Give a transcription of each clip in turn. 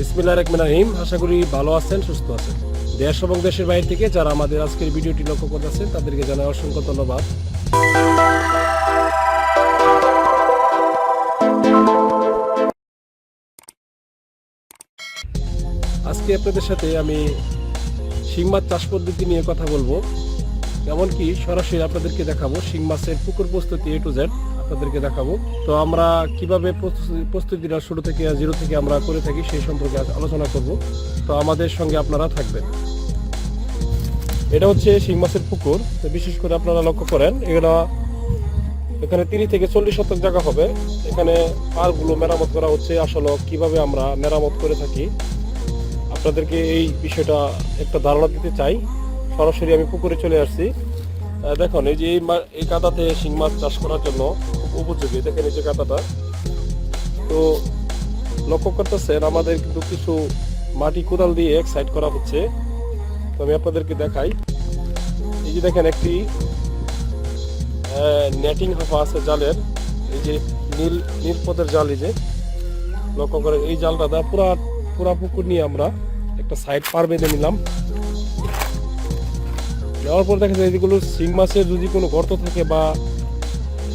বিসমিল্লাহ রহমান রহিম। আশা করি ভালো আছেন, সুস্থ আছেন। দেশ এবং দেশের বাইরে থেকে যারা আমাদের আজকের ভিডিওটি লক্ষ্য করতেছেন, তাদেরকে জানাই অসংখ্য ধন্যবাদ। আজকে আপনাদের সাথে আমি শিং মাছ চাষ পদ্ধতি নিয়ে কথা বলব। এমনকি সরাসরি আপনাদেরকে দেখাবো, শিং মাছের পুকুর প্রস্তুতি এ টু জেড আপনাদেরকে দেখাবো। তো আমরা কীভাবে প্রস্তুতি- প্রস্তুতিটা শুরু থেকে, জিরো থেকে আমরা করে থাকি সেই সম্পর্কে আলোচনা করব। তো আমাদের সঙ্গে আপনারা থাকবেন। এটা হচ্ছে শিং মাছের পুকুর। বিশেষ করে আপনারা লক্ষ্য করেন, এগুলা এখানে তিরিশ থেকে চল্লিশ শতক জায়গা হবে। এখানে পারগুলো মেরামত করা হচ্ছে। আসলে কীভাবে আমরা মেরামত করে থাকি, আপনাদেরকে এই বিষয়টা একটা ধারণা দিতে চাই। সরাসরি আমি পুকুরে চলে আসছি। দেখুন, এই যে এই কাদাতে শিং মাছ চাষ করার জন্য উপযোগী। দেখেন এই যে কাদাটা তো লক্ষ্য করতেছেন, আমাদের কিন্তু কিছু মাটি কোদাল দিয়ে এক সাইড করা হচ্ছে। তো আমি আপনাদেরকে দেখাই। এই যে দেখেন, একটি নেটিং হাফা আছে জালের। এই যে নীল নীল পথের জাল এই যে। লক্ষ্য করে এই জালটা পুরা পুরা পুকুর নিয়ে আমরা একটা সাইড পার বেঁধে নিলাম। নেওয়ার পর দেখা যায় এগুলো শিং মাছের যদি কোনো গর্ত থাকে বা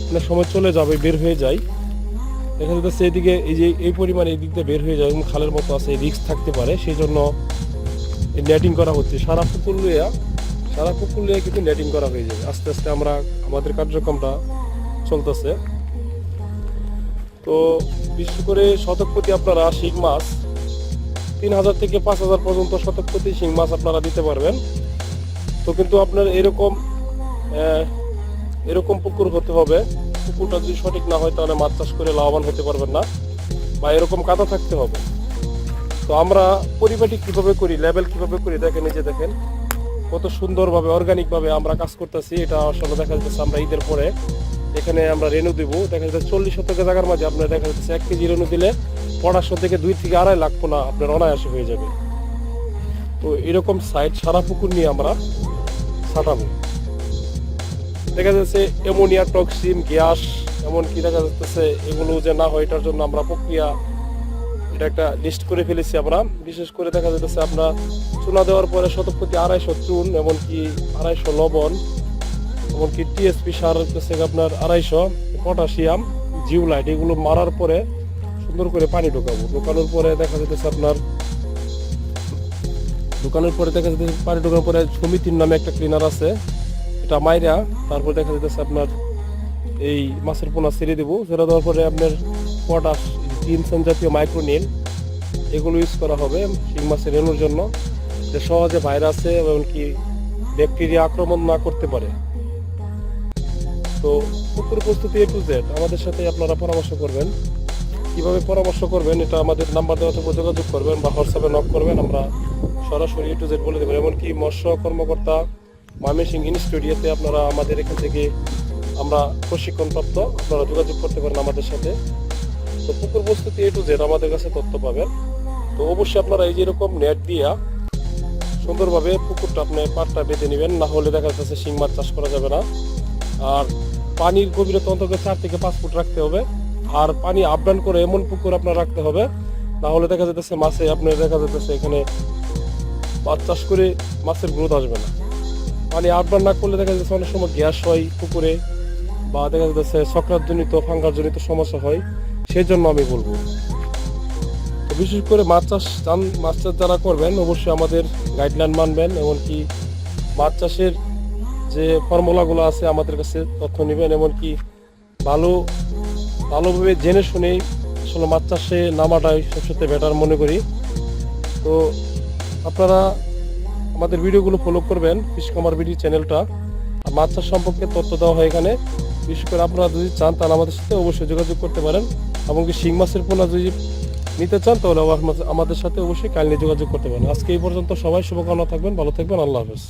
অনেক সময় চলে যাবে, বের হয়ে যায়। দেখা যাচ্ছে এদিকে এই যে এই পরিমাণে এই দিক দিয়ে বের হয়ে যায়, এবং খালের মতো আছে, রিস্ক থাকতে পারে। সেই জন্য নেটিং করা হচ্ছে। সারা পুকুর লইয়া সারা পুকুর লইয়া কিন্তু নেটিং করা হয়ে যায়। আস্তে আস্তে আমরা, আমাদের কার্যক্রমটা চলতেছে। তো বিশেষ করে শতক প্রতি আপনারা শিং মাছ, তিন হাজার থেকে পাঁচ হাজার পর্যন্ত শতক প্রতি শিং মাছ আপনারা দিতে পারবেন। তো কিন্তু আপনার এরকম এরকম পুকুর হতে হবে। পুকুরটা যদি সঠিক না হয় তাহলে মাছ চাষ করে লাভবান হতে পারবেন না বা এরকম কাদা থাকতে হবে। তো আমরা পরিপাটি কীভাবে করি লেভেল কীভাবে করি, দেখেন যে দেখেন, কত সুন্দরভাবে অর্গানিকভাবে আমরা কাজ করতেছি। এটা আসলে দেখা যাচ্ছে আমরা ঈদের পরে এখানে আমরা রেনু দিব। দেখা যাচ্ছে চল্লিশ শতকের জায়গার মাঝে আপনার দেখা যাচ্ছে এক কেজি রেনু দিলে পড়াশো থেকে দুই থেকে আড়াই লাখ পোনা আপনার অনায়াসে হয়ে যাবে। তো এরকম সাইড সারা পুকুর নিয়ে আমরা ছাটাবো দেখা যাচ্ছে অ্যামোনিয়া, টক্সিন, গ্যাস, এমনকি দেখা যাচ্ছে এগুলো যে না হয় এটার জন্য আমরা প্রক্রিয়া, এটা একটা লিস্ট করে ফেলেছি আমরা। বিশেষ করে দেখা যাচ্ছে আমরা চুনা দেওয়ার পরে শতপ্রতি আড়াইশো চুন, এমনকি আড়াইশো লবণ, এমনকি টিএসপি সার হচ্ছে আপনার আড়াইশো, পটাশিয়াম, জিউলাইট, এগুলো মারার পরে সুন্দর করে পানি ঢোকাবো। ঢোকানোর পরে দেখা যাচ্ছে আপনার ঢোকানোর পরে দেখা যাচ্ছে পানি ঢোকানোর পরে সমিতির নামে একটা ক্লিনার আছে। এটা মাইরা তারপর দেখা যাচ্ছে আপনার এই মাছের পোনা ছেড়ে দেবো। ছেড়ে দেওয়ার পরে আপনার পটাশ টিনসেন জাতীয় মাইক্রোনিল এগুলো ইউজ করা হবে শিং মাছের রেণুর জন্য। যে সহজে ভাইরাসে এমনকি ব্যাকটেরিয়া আক্রমণ না করতে পারে। তো পুকুর প্রস্তুতি এ টু জেড আমাদের সাথে আপনারা পরামর্শ করবেন। কীভাবে পরামর্শ করবেন, এটা আমাদের নাম্বার দেওয়া যোগাযোগ করবেন বা হোয়াটসঅ্যাপে নক করবেন, আমরা সরাসরি টু জেড বলে দেবো এমনকি মৎস্য কর্মকর্তা ময়মনসিং ইনস্টিটিউটে আপনারা আমাদের এখান থেকে আমরা প্রশিক্ষণপ্রাপ্ত, আপনারা যোগাযোগ করতে পারেন আমাদের সাথে। তো পুকুর প্রস্তুতি এ টু জেড আমাদের কাছে তথ্য পাবেন। তো অবশ্যই আপনারা এই যে এরকম নেট দিয়া সুন্দরভাবে পুকুরটা আপনি পাটটা বেঁধে নেবেন, না হলে দেখা যাচ্ছে শিং মাছ চাষ করা যাবে না। আর পানির গভীরতা অন্তত চার থেকে পাঁচ ফুট রাখতে হবে। আর পানি আপডাউন করে এমন পুকুর আপনার রাখতে হবে, না হলে দেখা যাচ্ছে মাছে আপনার দেখা যাচ্ছে এখানে মাছ চাষ করে মাছের গ্রোথ আসবে না। পানি আপডাউন না করলে দেখা যাচ্ছে অনেক সময় গ্যাস হয় পুকুরে বা দেখা যাচ্ছে সক্রাতজনিত ফাঙ্গাসজনিত সমস্যা হয় সেই জন্য আমি বলব। বিশেষ করে মাছ চাষ চান মাছ চাষ যারা করবেন, অবশ্যই আমাদের গাইডলাইন মানবেন এমনকি মাছ চাষের যে ফর্মুলাগুলো আছে আমাদের কাছে তথ্য নেবেন, এমনকি ভালো, ভালোভাবে জেনে শুনেই আসলে মাছ চাষে নামাটাই সবচেয়ে বেটার মনে করি। তো আপনারা আমাদের ভিডিওগুলো ফলো করবেন ফিশ কামার ভিডিও চ্যানেলটা আর মাছ চাষ সম্পর্কে তথ্য দেওয়া হয় এখানে। বিশেষ করে আপনারা যদি চান, তাহলে আমাদের সাথে অবশ্যই যোগাযোগ করতে পারেন। এমনকি শিং মাছের পোনা যদি নিতে চান, তাহলে আমাদের সাথে অবশ্যই কাইন্ডলি যোগাযোগ করতে পারেন। আজকে এই পর্যন্ত সবাই শুভকামনা থাকবেন, ভালো থাকবেন, আল্লাহ হাফেজ।